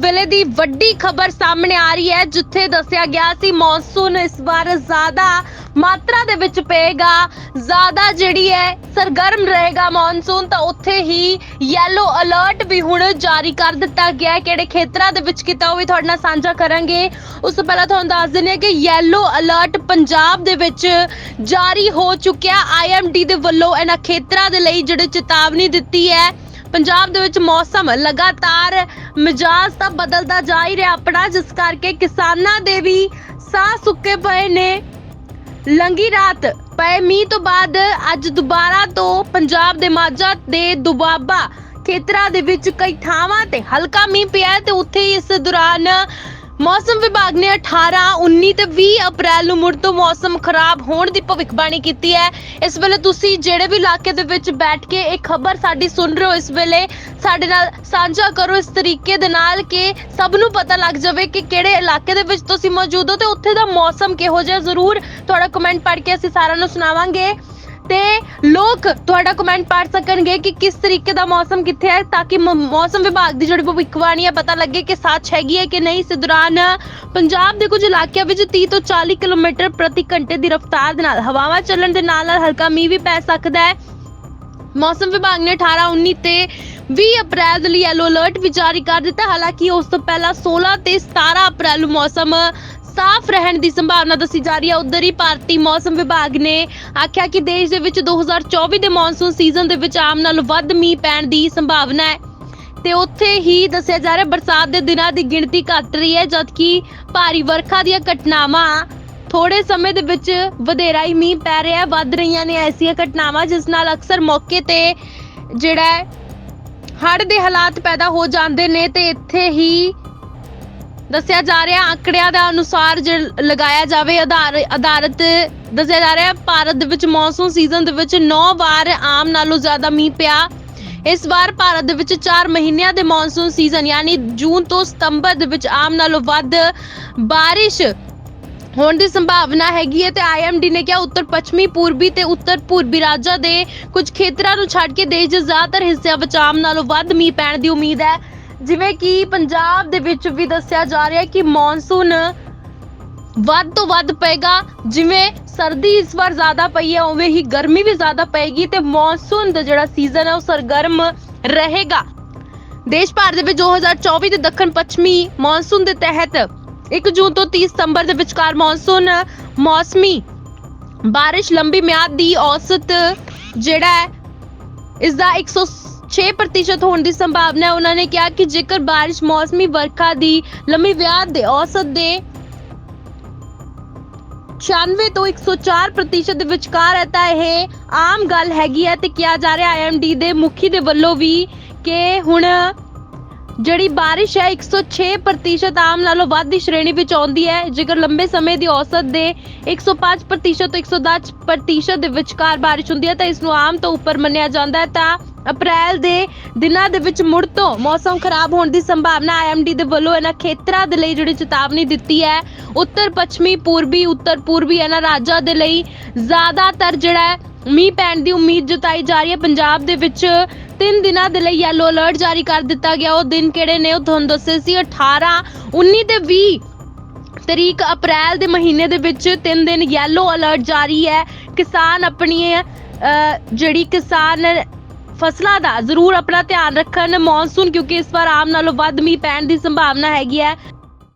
ਵੇਲੇ ਦੀ ਵੱਡੀ ਖਬਰ ਸਾਹਮਣੇ ਆ ਰਹੀ ਹੈ, ਜਿੱਥੇ ਦੱਸਿਆ ਗਿਆ ਸੀ ਮੌਨਸੂਨ ਇਸ ਵਾਰ ਜ਼ਿਆਦਾ ਮਾਤਰਾ ਦੇ ਵਿੱਚ ਪਏਗਾ, ਜ਼ਿਆਦਾ ਜਿਹੜੀ ਹੈ, ਸਰਗਰਮ ਰਹੇਗਾ ਮੌਨਸੂਨ, ਤਾਂ ਉੱਥੇ ਹੀ ਯੈਲੋ ਅਲਰਟ ਵੀ ਹੁਣ ਜਾਰੀ ਕਰ ਦਿੱਤਾ ਗਿਆ ਹੈ। ਕਿਹੜੇ ਖੇਤਰਾਂ ਦੇ ਵਿੱਚ ਕੀਤਾ ਉਹ ਵੀ ਤੁਹਾਡੇ ਨਾਲ ਸਾਂਝਾ ਕਰਾਂਗੇ। ਉਸ ਤੋਂ ਪਹਿਲਾਂ ਤੁਹਾਨੂੰ ਦੱਸ ਦਿੰਦੇ ਹਾਂ ਕਿ ਯੈਲੋ ਅਲਰਟ ਪੰਜਾਬ ਦੇ ਵਿੱਚ ਜਾਰੀ ਹੋ ਚੁੱਕਿਆ। ਆਈਐਮਡੀ ਦੇ ਵੱਲੋਂ ਇਹਨਾਂ ਖੇਤਰਾਂ ਦੇ ਲਈ ਜਿਹੜੇ ਚੇਤਾਵਨੀ ਦਿੱਤੀ ਹੈ ਪੰਜਾਬ ਦੇ ਵਿੱਚ ਮੌਸਮ ਲਗਾਤਾਰ ਮਿਜਾਜ਼ ਤਾਂ ਬਦਲਦਾ ਜਾ ਹੀ ਰਿਹਾ ਆਪਣਾ, ਜਿਸ ਕਰਕੇ ਕਿਸਾਨਾਂ ਦੇ ਵੀ ਸਾਹ ਸੁੱਕੇ ਪਏ ਨੇ। ਲੰਗੀ ਰਾਤ ਪਏ ਮੀਂਹ ਤੋਂ ਬਾਅਦ ਅੱਜ ਦੁਬਾਰਾ ਤੋਂ ਪੰਜਾਬ ਦੇ ਮਾਝਾ ਦੇ ਦੁਬਾਬਾ ਖੇਤਰਾਂ ਦੇ ਵਿੱਚ ਕਈ ਥਾਵਾਂ ਤੇ ਹਲਕਾ ਮੀਂਹ ਪਿਆ ਤੇ ਉੱਥੇ ਇਸ ਦੌਰਾਨ ਮੌਸਮ ਵਿਭਾਗ ਨੇ 18 19 ਤੇ 20 ਅਪ੍ਰੈਲ ਨੂੰ ਮੁੜ ਤੋਂ ਮੌਸਮ ਖਰਾਬ ਹੋਣ ਦੀ ਭਵਿੱਖਬਾਣੀ ਕੀਤੀ ਹੈ। ਇਸ ਵੇਲੇ ਤੁਸੀਂ ਜਿਹੜੇ ਵੀ ਇਲਾਕੇ ਦੇ ਵਿੱਚ ਬੈਠ ਕੇ ਇਹ ਖਬਰ ਸਾਡੀ ਸੁਣ ਰਹੇ ਹੋ, ਇਸ ਵੇਲੇ ਸਾਡੇ ਨਾਲ ਸਾਂਝਾ ਕਰੋ ਇਸ ਤਰੀਕੇ ਦੇ ਨਾਲ ਕਿ ਸਭ ਨੂੰ ਪਤਾ ਲੱਗ ਜਾਵੇ ਕਿ ਕਿਹੜੇ ਇਲਾਕੇ ਦੇ ਵਿੱਚ ਤੁਸੀਂ ਮੌਜੂਦ ਹੋ ਤੇ ਉੱਥੇ ਦਾ ਮੌਸਮ ਕਿਹੋ ਜਿਹਾ ਜ਼ਰੂਰ ਤੁਹਾਡਾ ਕਮੈਂਟ ਪੜ੍ਹ ਕੇ ਅਸੀਂ ਸਾਰਿਆਂ ਨੂੰ ਸੁਣਾਵਾਂਗੇ। ਤੇ ਲੋਕ ਤੁਹਾਡਾ ਕਮੈਂਟ ਪੜ੍ਹ ਸਕਣਗੇ ਕਿ ਕਿਸ ਤਰੀਕੇ ਦਾ ਮੌਸਮ ਕਿੱਥੇ ਹੈ ਤਾਂ ਕਿ ਮ- ਮੌਸਮ ਵਿਭਾਗ ਦੀ ਜਿਹੜੀ ਭਵਿੱਖਬਾਣੀ ਹੈ ਪਤਾ ਲੱਗੇ ਕਿ ਸੱਚ ਹੈਗੀ ਹੈ ਕਿ ਨਹੀਂ। ਇਸ ਦੌਰਾਨ ਪੰਜਾਬ ਦੇ ਕੁਝ ਇਲਾਕਿਆਂ ਵਿੱਚ 30 ਤੋਂ 40 ਕਿਲੋਮੀਟਰ ਪ੍ਰਤੀ ਘੰਟੇ ਦੀ ਰਫ਼ਤਾਰ ਦੇ ਨਾਲ ਹਵਾਵਾਂ ਚੱਲਣ ਦੇ ਨਾਲ ਨਾਲ ਹਲਕਾ ਮੀਂਹ ਵੀ ਪੈ ਸਕਦਾ ਹੈ। ਮੌਸਮ ਵਿਭਾਗ ਨੇ 18 19 ਤੇ 20 ਅਪ੍ਰੈਲ ਲਈ ਯੈਲੋ ਅਲਰਟ ਵੀ ਜਾਰੀ ਕਰ ਦਿੱਤਾ। ਹਾਲਾਂਕਿ ਉਸ ਤੋਂ ਪਹਿਲਾਂ 16 ਤੇ 17 ਅਪ੍ਰੈਲ ਨੂੰ ਮੌਸਮ ਸਾਫ਼ ਰਹਿਣ ਦੀ ਸੰਭਾਵਨਾ ਦੱਸੀ ਜਾ ਰਹੀ ਹੈ। ਉਧਰ ਹੀ ਭਾਰਤੀ ਮੌਸਮ ਵਿਭਾਗ ਨੇ ਆਖਿਆ ਕਿ ਦੇਸ਼ ਦੇ ਵਿੱਚ 2024 ਦੇ ਮੌਨਸੂਨ ਸੀਜ਼ਨ ਦੇ ਵਿੱਚ ਆਮ ਨਾਲੋਂ ਵੱਧ ਮੀਂਹ ਪੈਣ ਦੀ ਸੰਭਾਵਨਾ ਹੈ। ਤੇ ਉੱਥੇ ਹੀ ਦੱਸਿਆ ਜਾ ਰਿਹਾ, ਬਰਸਾਤ ਦੇ ਦਿਨਾਂ ਦੀ ਗਿਣਤੀ ਘਟ ਰਹੀ ਹੈ, ਜਦਕਿ ਭਾਰੀ ਵਰਖਾ ਦੀਆਂ ਘਟਨਾਵਾਂ ਥੋੜੇ ਸਮੇਂ ਦੇ ਵਿੱਚ ਵਧੇਰਾ ਹੀ ਮੀਂਹ ਪੈ ਰਿਹਾ ਹੈ। ਵੱਧ ਰਹੀਆਂ ਨੇ ਐਸੀਆਂ ਘਟਨਾਵਾਂ, ਜਿਸ ਨਾਲ ਅਕਸਰ ਮੌਕੇ ਤੇ ਜਿਹੜਾ ਹੈ ਹੜ੍ਹ ਦੇ ਹਾਲਾਤ ਪੈਦਾ ਹੋ ਜਾਂਦੇ ਨੇ ਤੇ ਇੱਥੇ ਹੀ ਦੱਸਿਆ ਜਾ ਰਿਹਾ ਅੰਕੜਿਆਂ ਦਾ ਅਨੁਸਾਰ ਜੇ ਲਗਾਇਆ ਜਾਵੇ, ਆਧਾਰ, ਆਧਾਰਿਤ ਦੱਸਿਆ ਜਾ ਰਿਹਾ, ਭਾਰਤ ਦੇ ਵਿੱਚ ਮੌਨਸੂਨ ਸੀਜ਼ਨ ਦੇ ਵਿੱਚ 9 ਵਾਰ ਆਮ ਨਾਲੋਂ ਜ਼ਿਆਦਾ ਮੀਂਹ ਪਿਆ। ਇਸ ਵਾਰ ਭਾਰਤ ਦੇ ਵਿੱਚ 4 ਮਹੀਨਿਆਂ ਦੇ ਮੌਨਸੂਨ ਸੀਜ਼ਨ, ਯਾਨੀ ਜੂਨ ਤੋਂ ਸਤੰਬਰ ਦੇ ਵਿੱਚ ਆਮ ਨਾਲੋਂ ਵੱਧ ਬਾਰਿਸ਼ ਹੋਣ ਦੀ ਸੰਭਾਵਨਾ ਹੈਗੀ ਹੈ ਤੇ ਆਈਐਮਡੀ ਨੇ ਕਿਹਾ ਉੱਤਰ ਪੱਛਮੀ, ਪੂਰਬੀ ਤੇ ਉੱਤਰ ਪੂਰਬੀ ਰਾਜਾਂ ਦੇ ਕੁਝ ਖੇਤਰਾਂ ਨੂੰ ਛੱਡ ਕੇ ਦੇਸ਼ ਦੇ ਜ਼ਿਆਦਾਤਰ ਹਿੱਸਿਆਂ ਵਿੱਚ ਆਮ ਨਾਲੋਂ ਵੱਧ ਮੀਂਹ ਪੈਣ ਦੀ ਉਮੀਦ ਹੈ। ਜਿਵੇਂ ਕਿ ਪੰਜਾਬ ਦੇ ਵਿੱਚ ਵੀ ਦੱਸਿਆ ਜਾ ਰਿਹਾ ਹੈ ਕਿ ਮੌਨਸੂਨ ਵੱਧ ਤੋਂ ਵੱਧ ਪਏਗਾ। ਜਿਵੇਂ ਸਰਦੀ ਇਸ ਵਾਰ ਜ਼ਿਆਦਾ ਪਈ ਹੈ, ਉਵੇਂ ਹੀ ਗਰਮੀ ਵੀ ਜ਼ਿਆਦਾ ਪਏਗੀ ਤੇ ਮੌਨਸੂਨ ਦਾ ਜਿਹੜਾ ਸੀਜ਼ਨ ਹੈ, ਉਹ ਸਰਗਰਮ ਰਹੇਗਾ। ਦੇਸ਼ ਭਰ ਦੇ ਵਿੱਚ 2024 ਦੇ ਦੱਖਣ ਪੱਛਮੀ ਮੌਨਸੂਨ ਦੇ ਤਹਿਤ 1 ਜੂਨ ਤੋਂ 30 ਸਤੰਬਰ ਦੇ ਵਿਚਕਾਰ ਮੌਨਸੂਨ, ਮੌਸਮੀ ਬਾਰਿਸ਼ ਲੰਬੀ ਮਿਆਦ ਦੀ ਔਸਤ ਜਿਹੜਾ ਹੈ ਇਸ ਦਾ 106% ਹੋਣ ਦੀ ਸੰਭਾਵਨਾ ਹੈ। ਉਹਨਾਂ ਨੇ ਕਿਹਾ ਕਿ ਜੇਕਰ ਬਾਰਿਸ਼ ਮੌਸਮੀ ਵਰਖਾ ਦੀ ਲੰਮੀ ਮਿਆਦ ਦੇ ਔਸਤ ਦੇ 96 ਤੋਂ 104% ਦੇ ਵਿਚਕਾਰ ਹੈ, ਤਾਂ ਇਹ ਆਮ ਗੱਲ ਹੈਗੀ ਹੈ ਤੇ ਕਿਹਾ ਜਾ ਰਿਹਾ ਆਈਐਮਡੀ ਦੇ ਮੁਖੀ ਦੇ ਵੱਲੋਂ ਵੀ ਕਿ ਹੁਣ ਜਿਹੜੀ ਬਾਰਿਸ਼ ਹੈ 106% ਆਮ ਨਾਲੋਂ ਵੱਧ ਦੀ ਸ਼੍ਰੇਣੀ ਵਿੱਚ ਆਉਂਦੀ ਹੈ। ਜੇਕਰ ਲੰਬੇ ਸਮੇਂ ਦੀ ਔਸਤ ਦੇ 105% ਤੋਂ 110% ਦੇ ਵਿਚਕਾਰ ਬਾਰਿਸ਼ ਹੁੰਦੀ ਹੈ, ਤਾਂ ਇਸ ਨੂੰ ਆਮ ਤੋਂ ਉੱਪਰ ਮੰਨਿਆ ਜਾਂਦਾ ਹੈ। ਤਾਂ ਅਪ੍ਰੈਲ ਦੇ ਦਿਨਾਂ ਦੇ ਵਿੱਚ ਮੁੜ ਤੋਂ ਮੌਸਮ ਖਰਾਬ ਹੋਣ ਦੀ ਸੰਭਾਵਨਾ ਆਈਐਮਡੀ ਦੇ ਵੱਲੋਂ ਇਹਨਾਂ ਖੇਤਰਾਂ ਦੇ ਲਈ ਜਿਹੜੀ ਚੇਤਾਵਨੀ ਦਿੱਤੀ ਹੈ। ਉੱਤਰ ਪੱਛਮੀ ਪੂਰਬੀ ਉੱਤਰ ਪੂਰਬੀ ਇਹਨਾਂ ਰਾਜਾਂ ਦੇ ਲਈ ਜ਼ਿਆਦਾਤਰ ਜਿਹੜਾ ਹੈ ਮੀਂਹ ਪੈਣ ਦੀ ਉਮੀਦ ਜਤਾਈ ਜਾ ਰਹੀ ਹੈ। ਪੰਜਾਬ ਦੇ ਵਿੱਚ ਤਿੰਨ ਦਿਨਾਂ ਦੇ ਲਈ ਯੈਲੋ ਅਲਰਟ ਜਾਰੀ ਕਰ ਦਿੱਤਾ ਗਿਆ। ਉਹ ਦਿਨ ਕਿਹੜੇ ਨੇ ਉਹ ਤੁਹਾਨੂੰ ਦੱਸੇ ਸੀ। 18 19 ਤੇ 20 ਤਰੀਕ ਅਪ੍ਰੈਲ ਦੇ ਮਹੀਨੇ ਦੇ ਵਿੱਚ ਤਿੰਨ ਦਿਨ ਯੈਲੋ ਅਲਰਟ ਜਾਰੀ ਹੈ। ਕਿਸਾਨ ਆਪਣੀ ਅਹ, ਜਿਹੜੀ ਕਿਸਾਨ ਫਸਲਾਂ ਦਾ ਜ਼ਰੂਰ ਆਪਣਾ ਧਿਆਨ ਰੱਖਣ। ਮੌਨਸੂਨ ਕਿਉਂਕਿ ਇਸ ਵਾਰ ਆਮ ਨਾਲੋਂ ਵੱਧ ਮੀਂਹ ਪੈਣ ਦੀ ਸੰਭਾਵਨਾ ਹੈਗੀ ਹੈ।